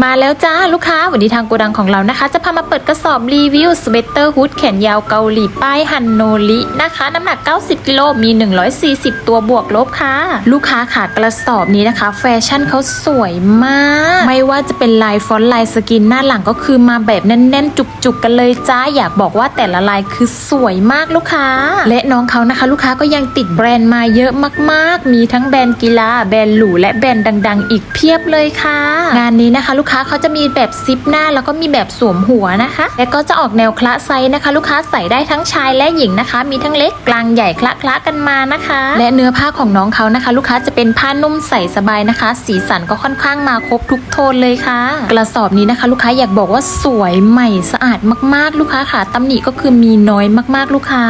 มาแล้วจ้าลูกค้าวันนี้ทางโกดังของเรานะคะ จะพามาเปิดกระสอบรีวิวสเวตเตอร์ฮูดแขนยาวเกาหลีป้ายฮันโนรินะคะ น้ำหนัก 90 กิโลมี 140 ตัวบวกลบค่ะ ลูกค้าค่ะกระสอบนี้นะคะ แฟชั่นเขาสวยมาก ไม่ว่าจะเป็นลายฟอนต์ลายสกินหน้าหลังก็คือมาแบบแน่นๆ จุกๆ กันเลยจ้า อยากบอกว่าแต่ละลายคือสวยมากลูกค้า และน้องเขานะคะ ลูกค้าก็ยังติดแบรนด์มาเยอะมาก ๆ มีทั้งแบรนด์กีฬาแบรนด์หรูและแบรนด์ดัง ๆ อีกเพียบเลยค่ะ งานนี้นะคะลูกค้าเขาจะมีแบบซิปหน้า แล้วก็มีแบบสวมหัวนะคะ และก็จะออกแนวคละไซส์นะคะ ลูกค้าใส่ได้ทั้งชายและหญิงนะคะ มีทั้งเล็กกลางใหญ่คละคละกันมานะคะ และเนื้อผ้าของน้องเขานะคะ ลูกค้าจะเป็นผ้านุ่มใส่สบายนะคะ สีสันก็ค่อนข้างมาครบทุกโทนเลยค่ะ กระสอบนี้นะคะ ลูกค้าอยากบอกว่าสวยใหม่สะอาดมากๆ ลูกค้าค่ะตำหนิก็คือมีน้อยมากๆ ลูกค้า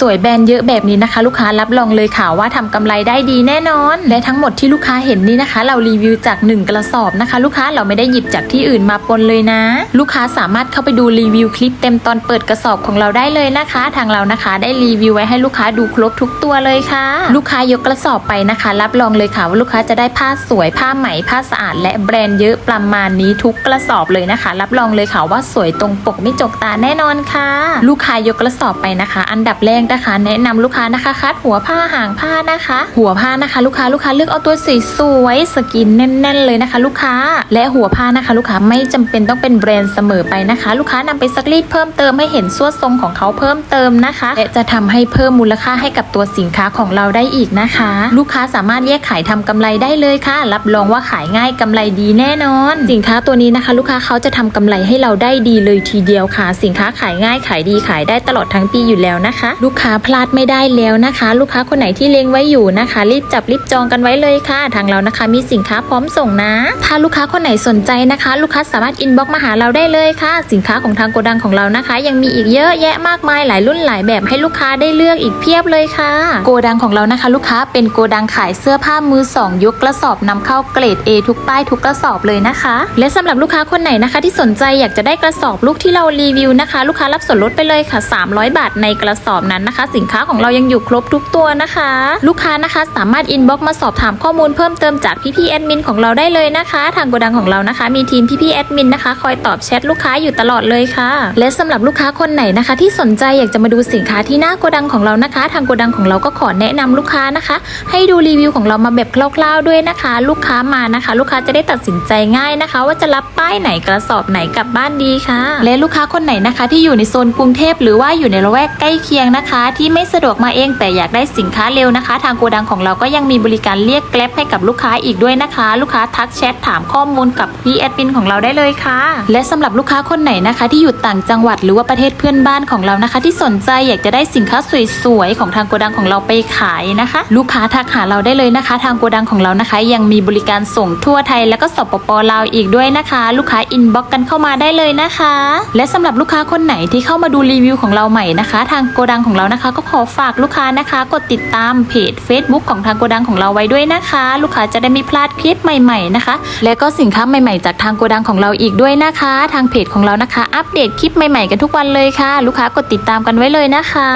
สวยๆแบรนด์เยอะแบบนี้นะคะ ลูกค้ารับรองเลยค่ะว่าทำกำไรได้ดีแน่นอน และทั้งหมดที่ลูกค้าเห็นนี่นะคะ เรารีวิวจาก 1 กระสอบนะคะ ลูกค้าเราไม่ได้หยิบจากที่อื่นมาปนเลยนะ ลูกค้าสามารถเข้าไปดูรีวิวคลิปเต็มตอนเปิดกระสอบของเราได้เลยนะคะ ทางเรานะคะ ได้รีวิวไว้ให้ลูกค้าดูครบทุกตัวเลยค่ะ ลูกค้ายกกระสอบไปนะคะ รับรองเลยค่ะว่าลูกค้าจะได้ผ้าสวยผ้าไหมผ้าสะอาด และแบรนด์เยอะประมาณนี้ทุกกระสอบเลยนะคะ รับรองเลยค่ะว่าสวยตรงปกไม่จกตาแน่นอนค่ะ ลูกค้ายกกระสอบไปนะคะ อันดับแรกนะคะ แนะนำลูกค้านะคะคัดหัวผ้าหางผ้านะคะ หัวผ้านะคะ ลูกค้าลูกค้าเลือกเอาตัวสีสวยสกินแน่น ๆ เลยนะคะ ลูกค้าและหัวผ้านะคะ ลูกค้าไม่จำเป็นต้องเป็นแบรนด์เสมอไปนะคะ ลูกค้านำไปซักรีดเพิ่มเติมให้เห็นส่วดทรงของเขาเพิ่มเติมนะคะและจะทำให้เพิ่มมูลค่าให้กับตัวสินค้าของเราได้อีกนะคะ ลูกค้าสามารถแยกขายทำกำไรได้เลยค่ะ รับรองว่าขายง่ายกำไรดีแน่นอน สินค้าตัวนี้นะคะ ลูกค้าเขาจะทำกำไรให้เราได้ดีเลยทีเดียวค่ะ สินค้าขายง่ายขายดีขายได้ตลอดทั้งปีอยู่แล้วนะคะ ลูกค้าพลาดไม่ได้แล้วนะคะ ลูกค้าคนไหนที่เล็งไว้อยู่นะคะ รีบจับรีบจองกันไว้เลยค่ะ ทางเรานะคะ มีสินค้าพร้อมส่งนะ ถ้าลูกค้าคนไหนสนนใจนะคะ ลูกค้าสามารถอินบ็อกมาหาเราได้เลยค่ะ สินค้าของทางโกดังของเรานะคะ ยังมีอีกเยอะแยะมากมายหลายรุ่นหลายแบบให้ลูกค้าได้เลือกอีกเพียบเลยค่ะ โกดังของเรานะคะ ลูกค้าเป็นโกดังขายเสื้อผ้ามือสองยกกระสอบนำเข้าเกรด A ทุกป้ายทุกกระสอบเลยนะคะ และสำหรับลูกค้าคนไหนนะคะ ที่สนใจอยากจะได้กระสอบลูกที่เรารีวิวนะคะ ลูกค้ารับส่วนลดไปเลยค่ะ 300 บาทในกระสอบนั้นนะคะ สินค้าของเรายังอยู่ครบทุกตัวนะคะ ลูกค้านะคะสามารถอินบ็อกมาสอบถามข้อมูลเพิ่มเติมจากพี่ๆแอดมินของเราได้เลยนะคะ ทางโกดังของเรานะคะ มีทีมพี่ๆแอดมินนะคะ คอยตอบแชทลูกค้าอยู่ตลอดเลยค่ะ และสำหรับลูกค้าคนไหนนะคะ ที่สนใจอยากจะมาดูสินค้าที่หน้าโกดังของเรานะคะ ทางโกดังของเราก็ขอแนะนำลูกค้านะคะ ให้ดูรีวิวของเรามาแบบคร่าวๆด้วยนะคะ ลูกค้ามานะคะ ลูกค้าจะได้ตัดสินใจง่ายนะคะ ว่าจะรับป้ายไหนกระสอบไหนกลับบ้านดีค่ะ และลูกค้าคนไหนนะคะ ที่อยู่ในโซนกรุงเทพหรือว่าอยู่ในละแวกใกล้เคียงนะคะ ที่ไม่สะดวกมาเองแต่อยากได้สินค้าเร็วนะคะ ทางโกดังของเราก็ยังมีบริการเรียกแกล็บให้กับลูกค้าอีกด้วยนะคะ ลูกค้าทักแชทถามข้อมูลกับพี่แอดมินของเราได้เลยค่ะ และสำหรับลูกค้าคนไหนนะคะ ที่อยู่ต่างจังหวัดหรือว่าประเทศเพื่อนบ้านของเรานะคะ ที่สนใจอยากจะได้สินค้าสวยๆของทางโกดังของเราไปขายนะคะ ลูกค้าทักหาเราได้เลยนะคะ ทางโกดังของเรานะคะ ยังมีบริการส่งทั่วไทย แล้วก็สปปลาวอีกด้วยนะคะ ลูกค้าอินบ็อกกันเข้ามาได้เลยนะคะ และสำหรับลูกค้าคนไหนที่เข้ามาดูรีวิวของเราใหม่นะคะ ทางโกดังของเรานะคะ ก็ขอฝากลูกค้านะคะ กดติดตามเพจ Facebook ของทางโกดังของเราไว้ด้วยนะคะ ลูกค้าจะได้ไม่พลาดคลิปใหม่ ๆนะคะ และก็สินค้าใหม่ๆ จากทางโกดังของเราอีกด้วยนะคะ ทางเพจของเรานะคะ อัปเดตคลิปใหม่ๆกันทุกวันเลยค่ะ ลูกค้ากดติดตามกันไว้เลยนะคะ